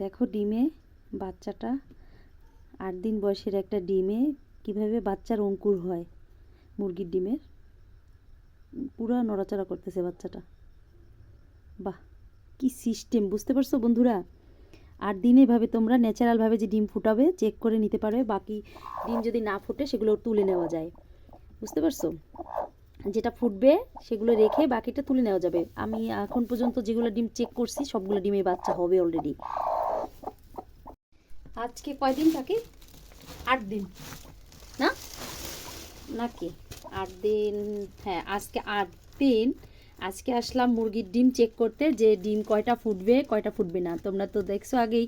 দেখো ডিমে বাচ্চাটা আট দিন বয়সের একটা ডিমে কীভাবে বাচ্চার অঙ্কুর হয় মুরগির ডিমের? পুরা নড়াচড়া করতেছে বাচ্চাটা। বাহ, কি সিস্টেম বুঝতে পারছ বন্ধুরা? আট দিনে এভাবে তোমরা ন্যাচারালভাবে যে ডিম ফুটাবে চেক করে নিতে পারবে, বাকি ডিম যদি না ফুটে সেগুলো তুলে নেওয়া যায়। বুঝতে পারছ? যেটা ফুটবে সেগুলো রেখে বাকিটা তুলে নেওয়া যাবে। আমি এখন পর্যন্ত যেগুলো ডিম চেক করছি, সবগুলো ডিমে বাচ্চা হবে অলরেডি আজকে কয়দিন থাকে? আট দিন। না? নাকি? আট দিন হ্যাঁ আজকে আট দিন। আজকে আসলাম মুরগির ডিম চেক করতে, যে ডিম কয়টা ফুটবে কয়টা ফুটবে না। তোমরা তো দেখছ আগেই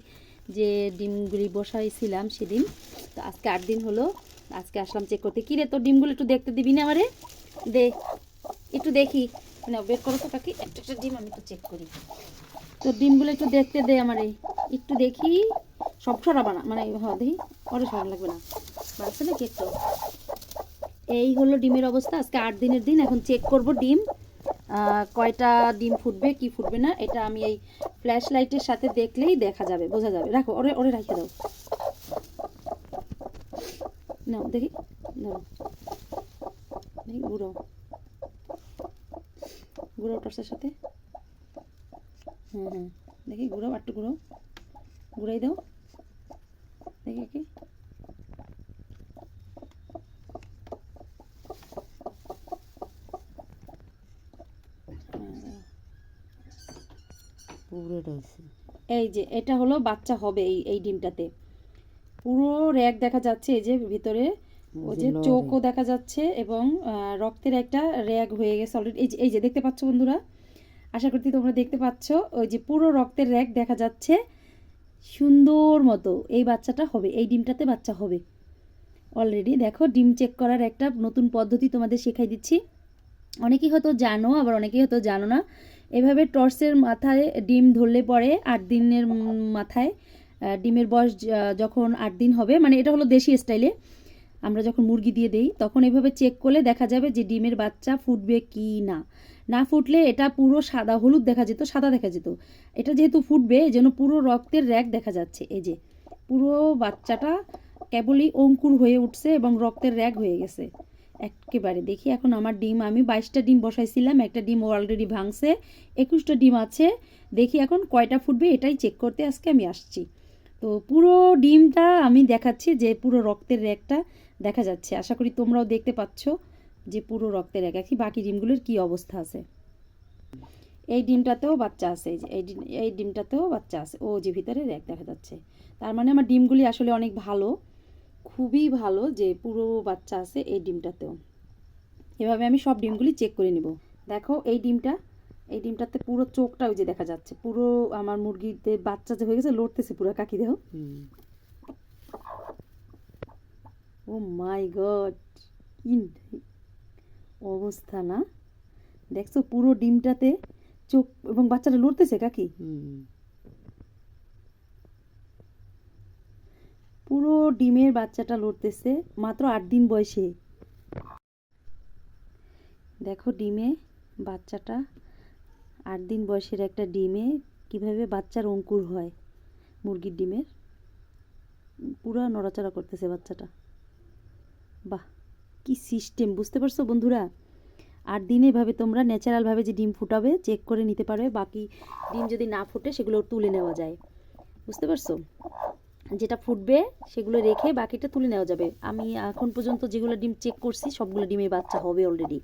যে ডিমগুলি বসাইছিলাম সেদিন। তো আজকে আট দিন হলো। আজকে আসলাম চেক করতে। কী রে, তোর ডিমগুলো একটু দেখতে দিবি না আমারে? দে, একটু দেখি। না বের করো তো কাকি একটা একটা ডিম আমি একটু চেক করি। তোর ডিমগুলো একটু দেখতে দে আমারে। একটু দেখি। সব সরাবা না। মানে হ্যাঁ দেখি ওরে সরা লাগবে না। বাড়ছে নাকি একটু এই হলো ডিমের অবস্থা। আজকে আট দিনের দিন, এখন চেক করব ডিম। কয়টা ডিম ফুটবে, কি ফুটবে না, এটা আমি এই ফ্ল্যাশ লাইটের সাথে দেখলেই দেখা যাবে, বোঝা যাবে। রাখো, ওরে ওরে রাখে দাও। নাও, দেখি, নাও। ঘুরাও ঘুরাও টর্চের সাথে। হুম হুম। দেখি ঘুরাও আটটু ঘুরাও ঘুরাই দাও। দেখি কি। পুরোটা হয়েছে। এই যে এটা হলো বাচ্চা হবে এই এই ডিমটাতে। পুরো র্যাক দেখা যাচ্ছে এই যে ভিতরে ওই যে চোখও দেখা যাচ্ছে এবং আহ, রক্তের একটা র্যাগ হয়ে গেছে অলরেডি এই যে এই যে দেখতে পাচ্ছ বন্ধুরা? আশা করছি তোমরা দেখতে পাচ্ছ ওই যে পুরো রক্তের র্যাক দেখা যাচ্ছে। সুন্দর মতো এই বাচ্চাটা হবে, এই ডিমটাতে বাচ্চা হবে। অলরেডি দেখো, ডিম চেক করার একটা নতুন পদ্ধতি তোমাদের শেখাই দিচ্ছি। অনেকেই হয়তো জানো, আবার অনেকেই হয়তো জানো না। এভাবে টর্চের মাথায় ডিম ধরলে পরে আট দিনের মাথায় ডিমের বয়স যখন আট দিন হবে মানে এটা হলো দেশি স্টাইলে আমরা যখন মুরগি দিয়ে দেই, তখন এভাবে চেক করলে দেখা যাবে যে ডিমের বাচ্চা ফুটবে কি না। না ফুটলে এটা পুরো সাদা হলুদ দেখা যেত, সাদা দেখা যেত। এটা যেহেতু ফুটবে জন্য পুরো রক্তের র্যাক দেখা যাচ্ছে। এই যে, পুরো বাচ্চাটা কেবলই অঙ্কুর হয়ে উঠছে এবং রক্তের র্যাক হয়ে গেছে। একেবারে দেখি, এখন আমার ডিম, আমি বাইশটা ডিম বসাইছিলাম, একটা ডিম অলরেডি ভাঙছে, একুশটা ডিম আছে। দেখি এখন কয়টা ফুটবে, এটাই চেক করতে আজকে আমি আসছি। তো পুরো ডিমটা আমি দেখাচ্ছি যে পুরো রক্তের র্যাকটা দেখা যাচ্ছে। আশা করি তোমরাও দেখতে পাচ্ছ যে পুরো রক্তের র্যাক কি বাকি ডিমগুলোর কি অবস্থা আছে? এই ডিমটাতেও বাচ্চা আছে, এই এই ডিম, এই ডিমটাতেও বাচ্চা আছে। ও যে ভিতরে র্যাক দেখা যাচ্ছে। তার মানে আমার ডিমগুলি আসলে অনেক ভালো, খুবই ভালো যে পুরো বাচ্চা আছে এই ডিমটাতেও। এভাবে আমি সব ডিমগুলি চেক করে নিব। দেখো, এই ডিমটা, এই ডিমটাতে পুরো চোখটা ওই যে দেখা যাচ্ছে। পুরো আমার মুরগিতে বাচ্চা যে হয়ে গেছে, লড়তেছে পুরো কাকি দেহ। ও মাই গড, কি অবস্থা না? দেখছ পুরো ডিমটাতে চোখ এবং বাচ্চাটা লড়তেছে কাকি। পুরো ডিমের বাচ্চাটা লড়তেছে মাত্র আট দিন বয়সে। দেখো ডিমে বাচ্চাটা, আট দিন বয়সের একটা ডিমে কীভাবে বাচ্চার অঙ্কুর হয় মুরগির ডিমের। পুরা নড়াচড়া করতেছে বাচ্চাটা। বাহ, কি সিস্টেম বুঝতে পারছ বন্ধুরা? আর দিনে এভাবে তোমরা ন্যাচারালভাবে যে ডিম ফুটাবে চেক করে নিতে পারবে বাকি ডিম যদি না ফুটে, সেগুলো তুলে নেওয়া যায়। বুঝতে পারছ? যেটা ফুটবে, সেগুলো রেখে বাকিটা তুলে নেওয়া যাবে। আমি এখন পর্যন্ত যেগুলো ডিম চেক করছি, সবগুলো ডিমে বাচ্চা হবে অলরেডি